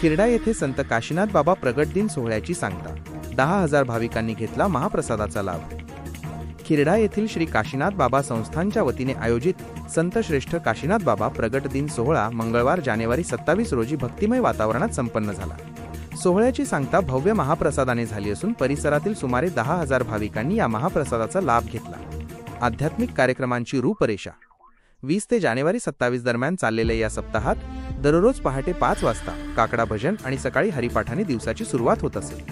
खिरडा येथे संत काशीनाथ बाबा प्रगट दिन सोहळ्याची सांगता. दहा हजार भाविकांनी घेतला महाप्रसादाचा लाभ. खिरडा येथील श्री काशीनाथ बाबा संस्थानच्या वतीने आयोजित संत श्रेष्ठ काशीनाथ बाबा प्रगट दिन सोहळा मंगळवार जानेवारी सत्तावीस रोजी भक्तिमय वातावरणात संपन्न झाला. सोहळ्याची सांगता भव्य महाप्रसादाने झाली असून परिसरातील सुमारे दहा हजार भाविकांनी या महाप्रसादाचा लाभ घेतला. आध्यात्मिक कार्यक्रमांची रूपरेषा. वीस ते जानेवारी सत्तावीस दरम्यान चाललेल्या या सप्ताहात दररोज पहाटे पाच वाजता काकडा भजन आणि सकाळी हरिपाठाने दिवसाची सुरुवात होत असे.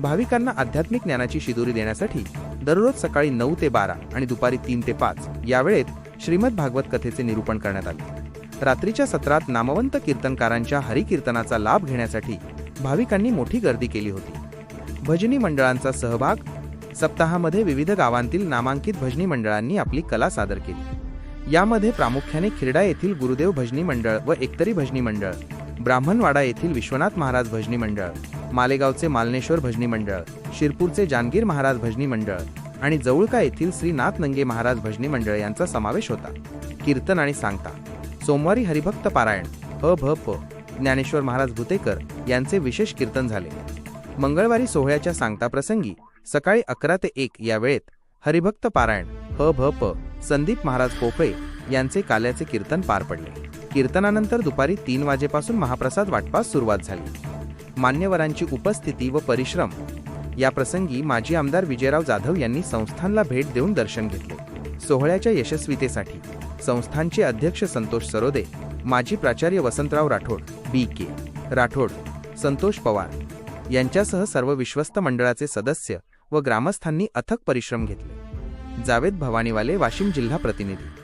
भाविकांना आध्यात्मिक ज्ञानाची शिदोरी देण्यासाठी दररोज सकाळी नऊ ते बारा आणि दुपारी तीन ते पाच या वेळेत श्रीमद भागवत कथेचे निरूपण करण्यात आले. रात्रीच्या सत्रात नामवंत कीर्तनकारांच्या हरिकीर्तनाचा लाभ घेण्यासाठी भाविकांनी मोठी गर्दी केली होती. भजनी मंडळांचा सहभाग सप्ताहामध्ये विविध गावांतील नामांकित भजनी मंडळांनी आपली कला सादर केली. यामध्ये प्रामुख्याने खिरडा येथील गुरुदेव भजनी मंडळ व एकतरी भजनी मंडळ ब्राह्मणवाडा येथील विश्वनाथ महाराज भजनी मंडळ मालेगावचे मालनेश्वर भजनी मंडळ शिरपूरचे जानगीर महाराज भजनी मंडळ आणि जवळका येथील श्रीनाथ नंगे महाराज भजनी मंडळ यांचा समावेश होता. कीर्तन आणि सांगता. सोमवारी हरिभक्त पारायण अ भ प ज्ञानेश्वर महाराज भुतेकर यांचे विशेष कीर्तन झाले. मंगळवारी सोहळ्याच्या सांगता प्रसंगी सकाळी अकरा ते एक या वेळेत हरिभक्त पारायण ह भ प संदीप महाराज पोफळे यांचे काल्याचे कीर्तन पार पडले. कीर्तनानंतर दुपारी तीन वाजेपासून महाप्रसाद वाटपास सुरुवात झाली. मान्यवरांची उपस्थिती व परिश्रम. या प्रसंगी माजी आमदार विजयराव जाधव यांनी संस्थानला भेट देऊन दर्शन घेतले. सोहळ्याच्या यशस्वीतेसाठी. संस्थानचे अध्यक्ष संतोष सरोदे माजी प्राचार्य वसंतराव राठोड बी के राठोड संतोष पवार यांच्यासह सर्व विश्वस्त मंडळाचे सदस्य व ग्रामस्थांनी अथक परिश्रम घेतले. जावेद भवानीवाले वाशिम जिल्हा प्रतिनिधी.